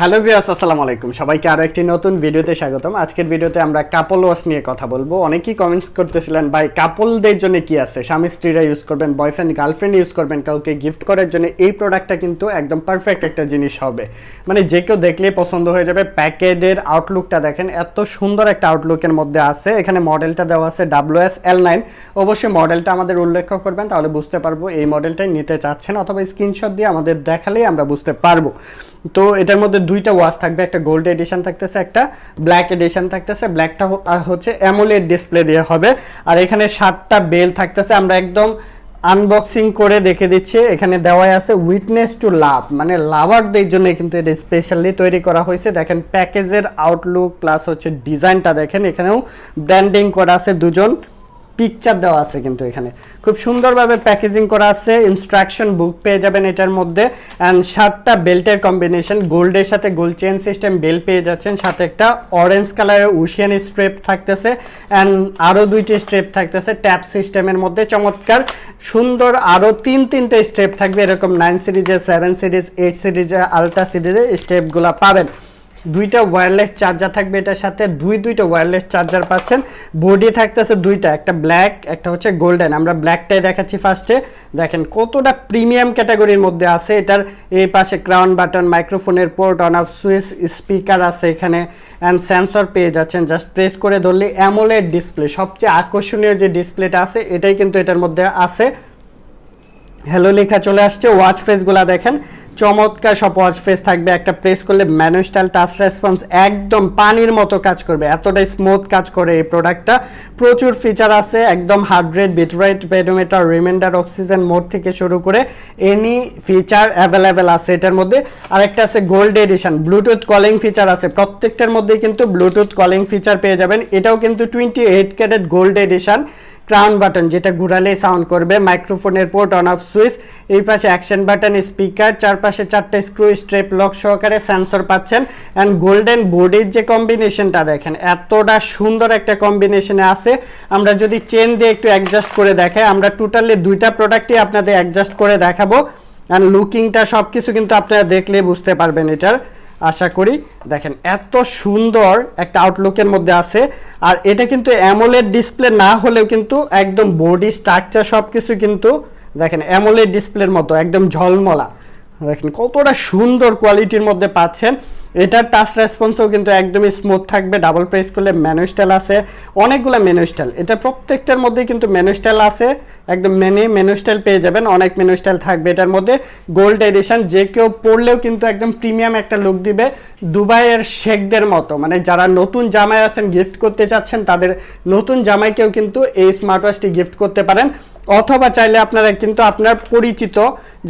Hello viewers, আসসালামু আলাইকুম। সবাইকে আরও একটি নতুন ভিডিওতে স্বাগতম। আজকের ভিডিওতে আমরা কাপল ওয়াশ নিয়ে কথা বলব। অনেকেই কমেন্টস করতেছিলেন, ভাই কাপলদের জন্য কি আছে? স্বামী স্ত্রীরা ইউজ করবেন বয়ফ্রেন্ড গার্লফ্রেন্ড ইউজ করবেন, কাউকে গিফট করার জন্য এই প্রোডাক্টটা কিন্তু একদম পারফেক্ট একটা জিনিস হবে। মানে যে কেউ দেখলেই পছন্দ হয়ে যাবে। প্যাকেটের আউটলুকটা দেখেন, এত সুন্দর একটা আউটলুকের মধ্যে আছে। এখানে মডেলটা দেওয়া আছে ডাব্লিউ এস এল নাইন অবশ্যই মডেলটা আমাদের উল্লেখ করবেন, তাহলে বুঝতে পারব এই মডেলটাই নিতে চাচ্ছেন অথবা স্ক্রিনশট দিয়ে আমাদের দেখালেই আমরা বুঝতে পারব। তো এটার মধ্যে দুইটা ওয়াচ থাকবে, একটা গোল্ড এডিশন থাকতেছে, একটা ব্ল্যাক এডিশন থাকতেছে ব্ল্যাকটা হচ্ছে অ্যামোলেড ডিসপ্লে দিয়ে হবে। আর এখানে সাতটা বেল থাকতেছে, আমরা একদম আনবক্সিং করে দেখে দিচ্ছি। এখানে দেওয়াই আছে উইটনেস টু লাভ মানে লাভারদের জন্য কিন্তু এটা স্পেশালি তৈরি করা হয়েছে। দেখেন প্যাকেজের আউটলুক প্লাস হচ্ছে ডিজাইনটা দেখেন, এখানেও ব্র্যান্ডিং করা আছে দুজন। পিকচার দেওয়া আছে কিন্তু এখানে। খুব সুন্দরভাবে প্যাকেজিং করা আছে ইনস্ট্রাকশন বুক পেয়ে যাবেন এটার মধ্যে। অ্যান্ড সাতটা বেল্টের কম্বিনেশন গোল্ডের সাথে গোল্ড চেন সিস্টেম বেল্ট পেয়ে যাচ্ছেন। সাথে একটা অরেঞ্জ কালারের উশিয়ান স্ট্রেপ থাকতেছে। অ্যান্ড আরও দুইটি স্ট্রেপ থাকতেছে ট্যাপ সিস্টেমের মধ্যে। চমৎকার, সুন্দর আরও তিন তিনটে স্টেপ থাকবে। এরকম নাইন সিরিজে সেভেন সিরিজ এইট সিরিজে আলট্রা সিরিজে স্টেপগুলো পাবেন। দুইটা ওয়্যারলেস চার্জার থাকবে এটার সাথে। দুই দুইটা ওয়্যারলেস চার্জার পাচ্ছেন। বডি থাকতেছে দুইটা, একটা ব্ল্যাক একটা হচ্ছে গোল্ডেন আমরা ব্ল্যাকটাই দেখাচ্ছি ফার্স্টে দেখেন কতটা প্রিমিয়াম ক্যাটাগরির মধ্যে আছে। এটার এই পাশে ক্রাউন বাটন মাইক্রোফোনের port on off switch speaker আছে এখানে। অ্যান্ড সেন্সর পেয়ে যাচ্ছেন। জাস্ট প্রেস করে ধরলে অ্যামোলেড ডিসপ্লে সবচেয়ে আকর্ষণীয় যে ডিসপ্লেটা আছে, এটাই কিন্তু এটার মধ্যে আছে। হ্যালো লেখা চলে আসছে। ওয়াচ ফেসগুলা দেখেন। চমৎকার সব ওয়াচ ফেস থাকবে। একটা প্রেস করলে ম্যানু স্টাইল টাচ রেসপন্স একদম পানির মতো কাজ করবে। এতটাই স্মুথ কাজ করে এই প্রোডাক্টটা প্রচুর ফিচার আছে, একদম heart rate pedometer reminder oxygen mode থেকে শুরু করে এনি ফিচার অ্যাভেলেবেল আছে এটার মধ্যে। আরেকটা আছে gold edition Bluetooth calling feature আছে। প্রত্যেকটার মধ্যেই কিন্তু ব্লুটুথ কলিং ফিচার পেয়ে যাবেন। এটাও কিন্তু twenty eight carat gold edition crown button যেটা ঘুরালে সাউন্ড করবে। মাইক্রোফোনের পোর্ট অন অফ সুইচ এই পাশে অ্যাকশন বাটন স্পিকার চারপাশে চারটে স্ক্রু স্ট্রেপ লক সহকারে সেন্সর পাচ্ছেন। অ্যান্ড গোল্ডেন বডির যে কম্বিনেশনটা দেখেন, এতটা সুন্দর একটা কম্বিনেশনে আছে। আমরা যদি চেন দিয়ে একটু অ্যাডজাস্ট করে দেখাই আমরা টোটালি দুইটা প্রোডাক্টই আপনাদের অ্যাডজাস্ট করে দেখাবো। অ্যান্ড লুকিংটা সব কিছু কিন্তু আপনারা দেখলে বুঝতে পারবেন এটার। আশা করি, দেখেন, এত সুন্দর একটা আউটলুকের মধ্যে আছে। আর এটা কিন্তু অ্যামোলেড ডিসপ্লে না হলেও কিন্তু একদম বডি স্ট্রাকচার সব কিছু কিন্তু দেখেন অ্যামোলেড ডিসপ্লের মতো, একদম ঝলমলা। দেখেন কতটা সুন্দর কোয়ালিটির মধ্যে পাচ্ছেন। এটার টাচ রেসপন্সও কিন্তু একদমই স্মুথ থাকবে ডাবল প্রেস করলে মেনু স্টাইল আছে। অনেকগুলো মেনু স্টাইল এটা প্রত্যেকটার মধ্যে কিন্তু মেনু স্টাইল আছে। একদম মেনে মেনু স্টাইল পেয়ে যাবেন, অনেক মেনু স্টাইল থাকবে এটার মধ্যে। গোল্ড এডিশন যে কেউ পড়লেও কিন্তু একদম প্রিমিয়াম একটা লুক দিবে দুবাইয়ের শেখদের মতো। মানে যারা নতুন জামাই আছেন গিফট করতে চাচ্ছেন, তাদের নতুন জামাইকেও কিন্তু এই স্মার্ট ওয়াচটি গিফট করতে পারেন। অথবা চাইলে আপনারা কিন্তু আপনার পরিচিত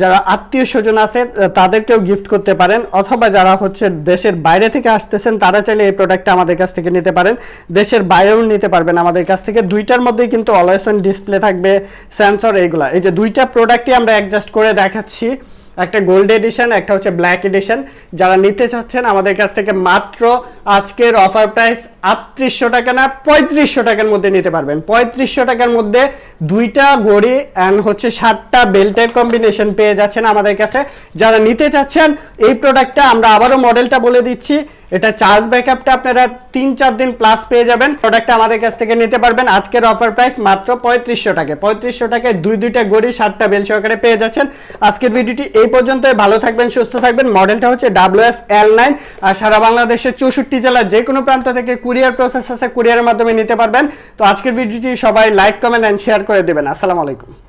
যারা আত্মীয় স্বজন আছে তাদেরকেও গিফট করতে পারেন। অথবা যারা হচ্ছে দেশের বাইরে থেকে আসতেছেন, তারা চাইলে এই প্রোডাক্টটা আমাদের কাছ থেকে নিতে পারেন। দেশের বাইরেও নিতে পারবেন আমাদের কাছ থেকে। দুইটার মধ্যেই কিন্তু অলওয়েস ডিসপ্লে থাকবে সেন্সর এইগুলা। এই যে দুইটা প্রোডাক্টই আমরা অ্যাডজাস্ট করে দেখাচ্ছি। একটা গোল্ড এডিশন একটা হচ্ছে ব্ল্যাক এডিশন যারা নিতে চাচ্ছেন, আমাদের কাছ থেকে মাত্র আজকের অফার প্রাইস আটত্রিশশো টাকা না পঁয়ত্রিশশো টাকার মধ্যে নিতে পারবেন। পঁয়ত্রিশশো টাকার মধ্যে দুইটা গড়ি অ্যান্ড হচ্ছে সাতটা বেল্টের কম্বিনেশন পেয়ে যাচ্ছেন আমাদের কাছে। যারা নিতে চাচ্ছেন, এই প্রোডাক্টটা আমরা আবারও মডেলটা বলে দিচ্ছি। এটা চার্জ ব্যাকআপটা আপনারা তিন চার দিন প্লাস পেয়ে যাবেন। প্রোডাক্টটা আমাদের কাছ থেকে নিতে পারবেন। আজকের অফার প্রাইস মাত্র পঁয়ত্রিশশো টাকায় পঁয়ত্রিশশো টাকায় দুই দুইটা গড়ি সাতটা বেল সহকারে পেয়ে যাচ্ছেন। আজকের ভিডিওটি এই পর্যন্ত ভালো থাকবেন, সুস্থ থাকবেন। মডেলটা হচ্ছে ডাব্লিউ এস এল নাইন আর সারা বাংলাদেশের চৌষট্টি জেলার যে কোনো প্রান্ত থেকে কুরিয়ার প্রসেস আছে, কুরিয়ারের মাধ্যমে নিতে পারবেন। তো আজকের ভিডিওটি সবাই লাইক কমেন্ট অ্যান্ড শেয়ার করে দেবেন। আসসালামু আলাইকুম।